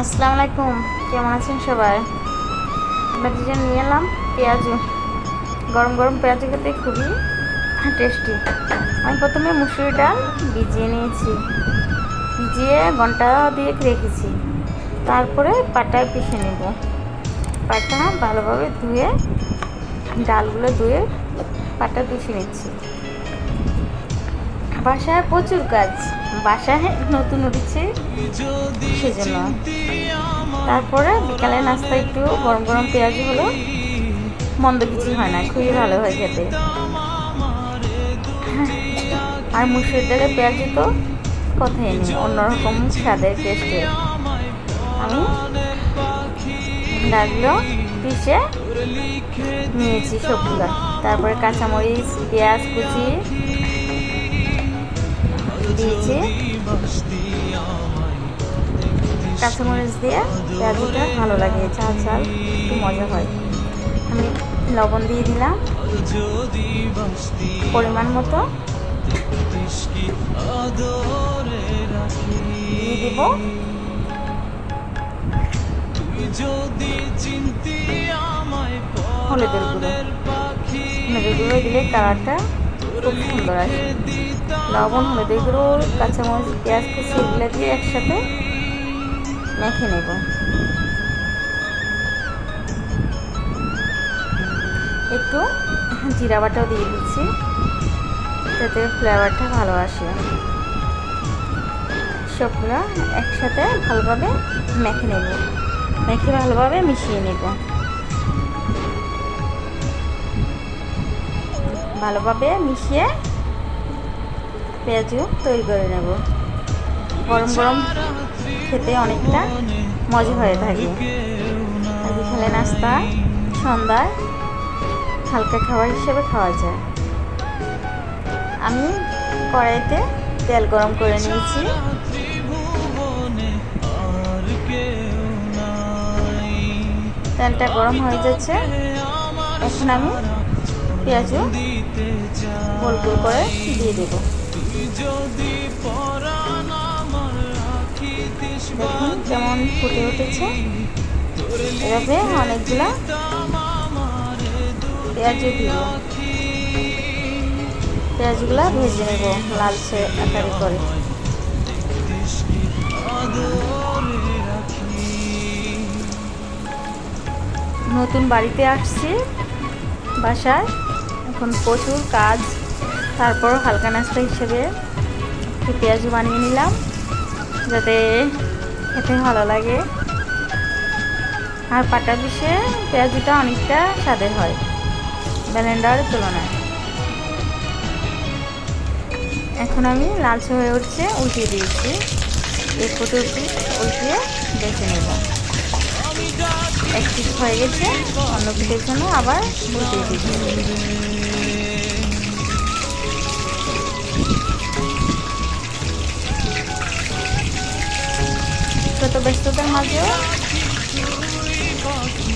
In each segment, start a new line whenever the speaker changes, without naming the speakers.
আসসালামু আলাইকুম। কেমন আছেন সবাই? আমরা দুজন নিয়ে এলাম পেঁয়াজু। গরম গরম পেঁয়াজু খেতে খুবই টেস্টি আমি প্রথমে মুসুরি ডাল ভিজিয়ে নিয়েছি। ভিজিয়ে ঘণ্টা দিয়ে রেখেছি। তারপরে পাটায় পিষে নেব। পাটা ভালোভাবে ধুয়ে ডালগুলো ধুয়ে পাটা পিষে নিচ্ছি। বাসায় প্রচুর কাজ বাসায় নতুন উঠেছে, সেজন্য। তারপরে বিকালে নাস্তা একটু গরম গরম পেঁয়াজ হলো, মন্দ কিছু হয় না, খুবই ভালো হয় খেতে। আর মুসুর ডালে পেঁয়াজ তো কথাই নেই, অন্যরকম স্বাদের টেস্টে আমি ডালগুলো পিষে নিয়েছি সবগুলো। তারপরে কাঁচামরিচ, পেঁয়াজ কুচি দিয়েছি। কাঁচামরিচ দিয়ে পেঁয়াজটা ভালো লাগে, ঝাল ঝাল, একটু মজা হয়। আমি লবণ দিয়ে দিলাম। পরিমাণ মতো। হলুদের গুঁড়ো দিলে কালারটা খুব সুন্দর আসে। লবণ, হলুদের গুঁড়ো, কাঁচামরিচ, পেঁয়াজ, কুচি এগুলো দিয়ে একসাথে মেখে নেব। একটু জিরা বাটাও দিয়ে দিচ্ছি, যাতে ফ্লেভারটা ভালো আসে। সবগুলো একসাথে ভালোভাবে মেখে নেব। মেখে ভালোভাবে মিশিয়ে নেব। ভালোভাবে মিশিয়ে পেঁয়াজু তৈরি করে নেব। গরম গরম খেতে অনেকটা মজা হয়ে থাকে। বিকালে নাস্তা সন্ধ্যায় হালকা খাবার হিসেবে খাওয়া যায়। আমি কড়াইতে তেল গরম করে নিয়েছি। তেলটা গরম হয়ে যাচ্ছে। এখন আমি পেঁয়াজু গোল গোল করে দিয়ে দেব। দেখুন কেমন ফুটে উঠেছে। এভাবে অনেকগুলা পেঁয়াজু দিব। পেঁয়াজগুলা ভেজে নেব লালচে আকারে করে। নতুন বাড়িতে আসছি বাসায়। এখন প্রচুর কাজ। তারপর হালকা নাস্তা হিসেবে একটু পেঁয়াজু বানিয়ে নিলাম, যাতে খেতে ভালো লাগে। আর পাটা পিসে পেঁয়াজুটা অনেকটা স্বাদের হয় ব্যালেন্ডার তুলনায়। এখন আমি লালচে হয়ে উঠছে, উঠিয়ে দিয়েছি। এই ফুটে উঠি উল্টিয়ে বেছে নেব। এক পিস হয়ে গেছে, অন্য পিঠের জন্য আবার উল্টিয়ে দিচ্ছি। ব্যস্ততার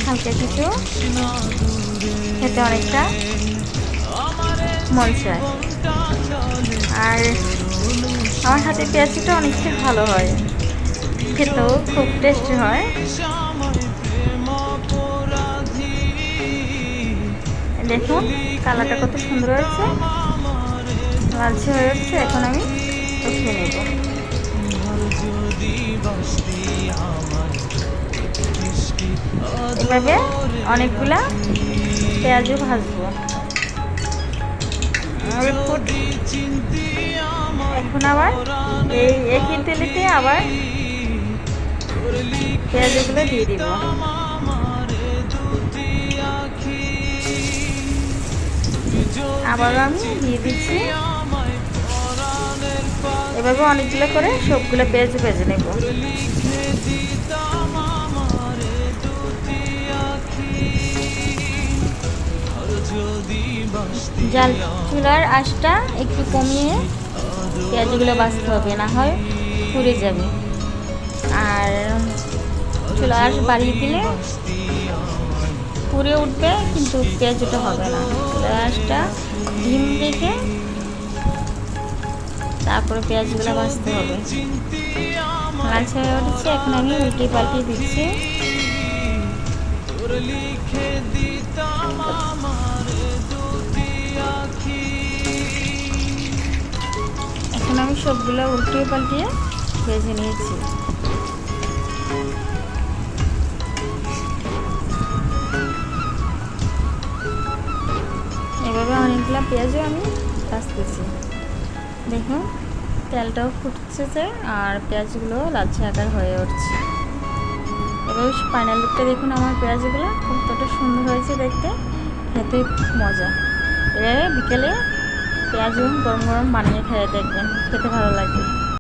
হালকা কিছু। খেতে অনেকটা মন চায় আর আমার হাতে পেঁয়াজিটা অনেকটা ভালো হয়। খেতেও খুব টেস্টি হয়। দেখুন, কালারটা কত সুন্দর হয়েছে। লালচে হয়ে উঠছে। এখন আমি উঠিয়ে নেব। এভাবে অনেকগুলা পেঁয়াজও ভাজবো। এখন আবার এই একই তেলেতে আবার পেঁয়াজগুলো দিয়ে দিব। আবারও আমি দিয়ে দিচ্ছি। এভাবে অনেকগুলো করে সবগুলো পেঁয়াজ ভেজে নেব। জাল চুলার আঁচটা একটু কমিয়ে পেঁয়াজগুলো বাঁচতে হবে, না হয় পুড়ে যাবে। আর চুলার আঁচ বাড়িয়ে দিলে পুড়ে উঠবে, কিন্তু পেঁয়াজটা হবে না। চুলার আঁচটা ডিম রেখে তারপরে পেঁয়াজগুলো ভাজতে হবে। লালচে হয়ে উঠেছে, এখন আমি উল্টে পাল্টে দিচ্ছি। এখন আমি সবগুলো উল্টিয়ে পাল্টিয়ে ভেজে নিয়েছি। এভাবে অনেকগুলো পেঁয়াজও আমি ভাজতেছি। দেখুন, তেলটাও ফুটছে আর পেঁয়াজগুলো লালচে আকার হয়ে উঠছে। এবার ফাইনাল লুকটা দেখুন আমার পেঁয়াজগুলো, কতটা সুন্দর হয়েছে দেখতে, খেতে মজা। এবারে বিকেলে পেঁয়াজ গরম গরম বানিয়ে খেয়ে দেখবেন, খেতে ভালো লাগবে।